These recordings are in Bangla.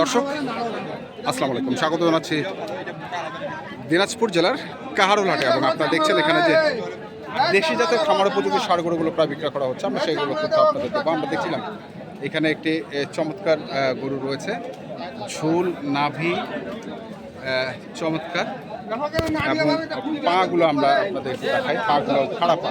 দর্শক, আসসালামু আলাইকুম। স্বাগত জানাচ্ছি দিনাজপুর জেলার কাহারুল হাটে এবং আপনারা দেখছেন এখানে যে দেশি জাতের খামার উপযোগী সার গরুগুলো প্রায় বিক্রয় করা হচ্ছে। আমরা সেইগুলো আপনাদের দেবো আমরা দেখছিলাম, এখানে একটি চমৎকার গরু রয়েছে। ঝুল, নাভি চমৎকার। এবং পাগুলো আমরা আপনাদের দেখাই। পাগুলো খারাপ পা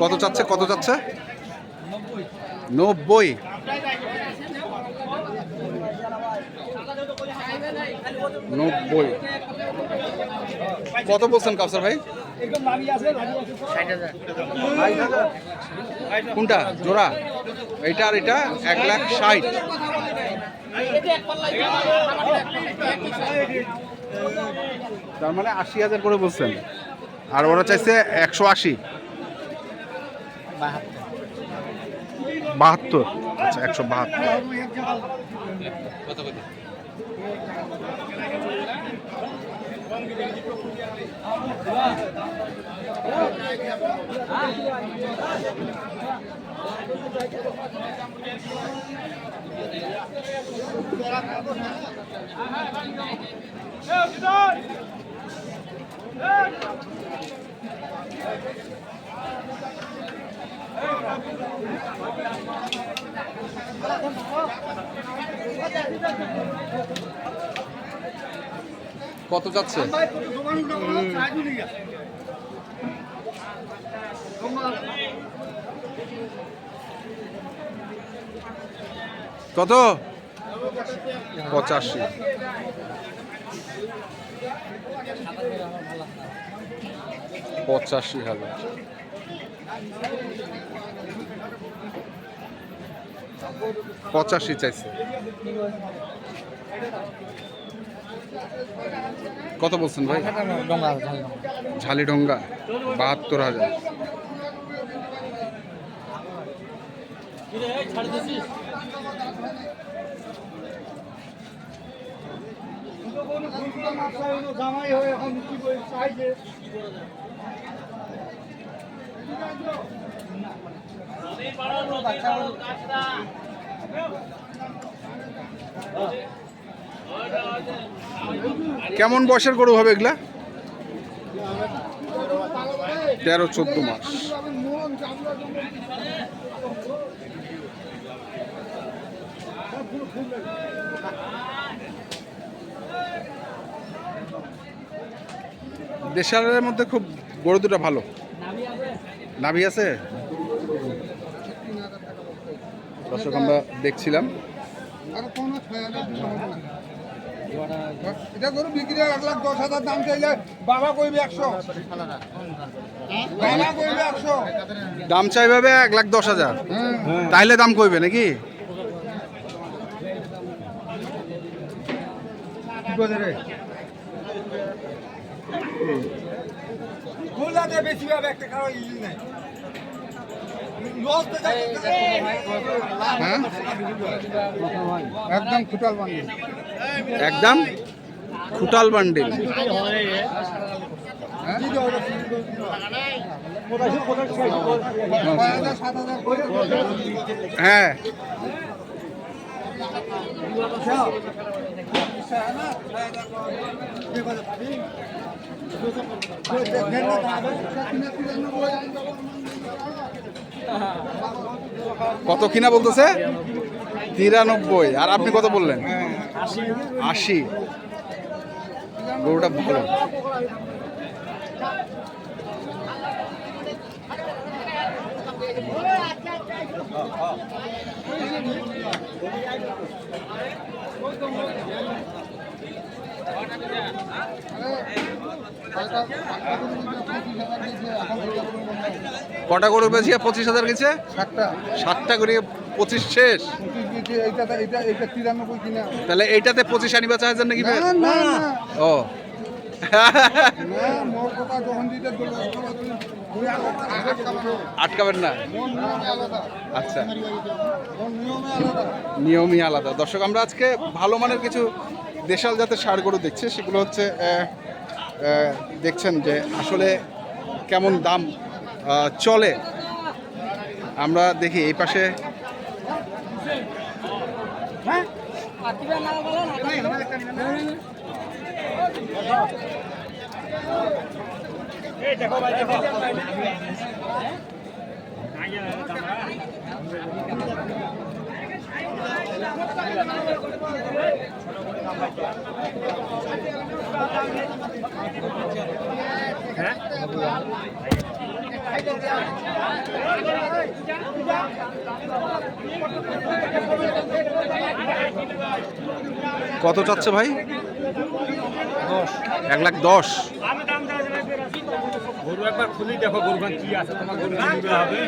কত চাচ্ছে? কত চাচ্ছে? নব্বই। নব্বই। কত বলছেন কাপসার ভাই? কোনটা? জোড়া? এটা আর এটা এক লাখ ষাট। তার মানে আশি হাজার করে বলছেন। আর ওরা চাইছে একশো আশি। বাহাত্তর। আচ্ছা একশো বাহাত্তর। কত যাচ্ছে? কত? পঁচাশি। পঁচাশি হাজার। পঁচাশি চাইছে। কত বলছেন ভাই? ঝালিডোঙ্গা বাহাত্তর হাজার। জামাই হয়ে এখন কি কেমন বয়সের গরু হবে এগুলা? তেরো, চোদ্দ মাস। দেশালের মধ্যে খুব গরু দুটো ভালো। নাভি আছে? দর্শক আমরা দেখছিলাম। এটা গরু বিক্রি এক লাখ দশ হাজার দাম চাইলে বাবা কইবে একশো। বাবা কইবে একশো। দাম এক লাখ দশ হাজার। তাইলে দাম কইবে নাকি? গোলাতে বেশি হবে একটা কারও ইল নাই। হ্যাঁ একদম খুটাল বান্ধব একদম খুটাল বান্ডিল। হ্যাঁ। কত কিনা বলতেছে? তিরানব্বই। আর আপনি কত বললেন? আশি। গরুটা ভালো। কটা গরু বেশি পঁচিশ হাজার গেছে? ষাটটা সাতটা করে পঁচিশ শেষ? তাহলে এইটাতে পঁচিশ আনি বেচা হাজার নাকি ও। আটকাবেন না? আচ্ছা। নিয়মই আলাদা। দর্শক আমরা আজকে ভালো মানের কিছু দেশাল জাতের সার গরু দেখছি। সেগুলো হচ্ছে দেখছেন যে আসলে কেমন দাম চলে। আমরা দেখি এই পাশে। কত চাচ্ছে ভাই? এক লাখ দশ। গরু একবার খুলি দেখো গরুখান কি আছে তোমার গরু হবে।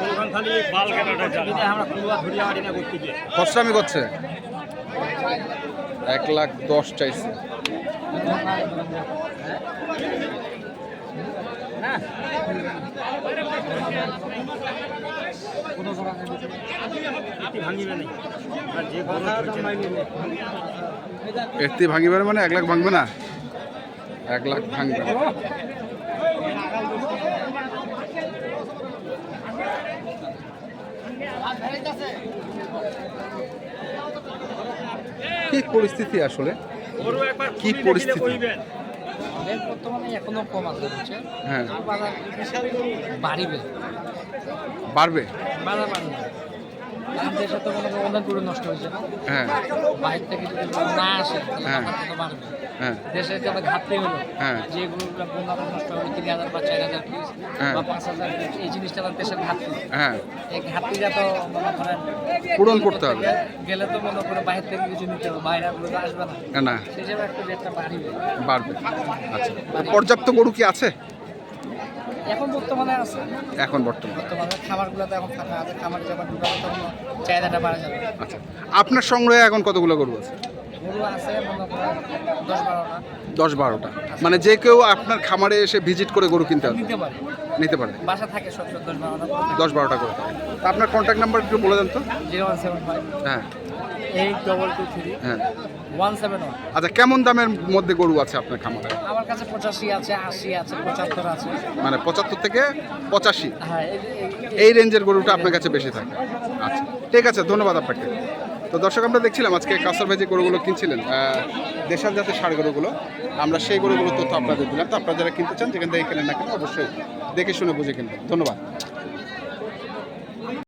গরুখান খালি পাল কাটাটা চালে আমরা খুলুয়া ধরিয়া মারি না করতে খসরামি করছে? এক লাখ দশ চাইছে। ভাঙিবে যে ভাঙিবার মানে এক লাখ ভাঙবে না? এক লাখ ভাঙবে। কি পরিস্থিতি আসলে? কি পরিস্থিতি? রেট বর্তমানে এখনও কম আছে বুঝছে হ্যাঁ। বাড়িবে। বাড়বে। গরু নষ্ট হয়েছে হ্যাঁ। বাইরে থেকে যদি না আসে হ্যাঁ। বাড়বে। হ্যাঁ। দেশে ঘাটতি হলো হ্যাঁ। যে গরুগুলো নষ্ট হবে তিন হাজার বা চার হাজার পিস হ্যাঁ। বা পাঁচ হাজার পিস এই জিনিসটা দেশের ঘাটতি হ্যাঁ। এই ঘাটতিটা তো মনে করেন পূরণ করতে হবে। গেলে তো মনে করে বাইরে থেকে কিছু নিতে হবে বাইরে আসবে না। না সেই হিসাবে একটু রেটটা বাড়িবে বাড়বে। আচ্ছা। পর্যাপ্ত গরু কি আছে? এখন বর্তমানে আছে? এখন বর্তমানে। বর্তমানে খামারগুলো তো এখন ফাঁকা আছে খামারে যখন ঢুকাবে তখন চাহিদাটা বাড়া যাবে। আচ্ছা আপনার সংগ্রহে এখন কতগুলো গরু আছে? গরু আছে দশ বারোটা। দশ বারোটা। মানে যে কেউ আপনার খামারে এসে ভিজিট করে গরু কিনতে হবে নিতে পারে। নিতে পারে বাসা থাকে সত্তর দশ বারোটা। দশ বারোটা করে। তা আপনার কন্ট্যাক্ট নাম্বার একটু বলে দেন তো। Zero one seven five. হ্যাঁ। এইট ডবল টু থ্রি হ্যাঁ। ওয়ান সেভেন ওয়ান আচ্ছা কেমন দামের মধ্যে গরু আছে আপনার খামারে? আমার কাছে পঁচাশি আছে আশি আছে পঁচাত্তর আছে। মানে পঁচাত্তর থেকে পঁচাশি। হ্যাঁ এই- রেঞ্জের গরুটা আপনার কাছে বেশি থাকে। আচ্ছা ঠিক আছে ধন্যবাদ আপনাকে। তো দর্শক আমরা দেখছিলাম আজকে কাসার ভেজে গরুগুলো কিনছিলেন দেশাল জাতের সার গরুগুলো। আমরা সেই গরুগুলোর তথ্য আপনাদের দিলাম। তো আপনারা যারা কিনতে চান যেখান থেকে কেনেন না কেন অবশ্যই দেখে শুনে বুঝে কিনবেন। ধন্যবাদ।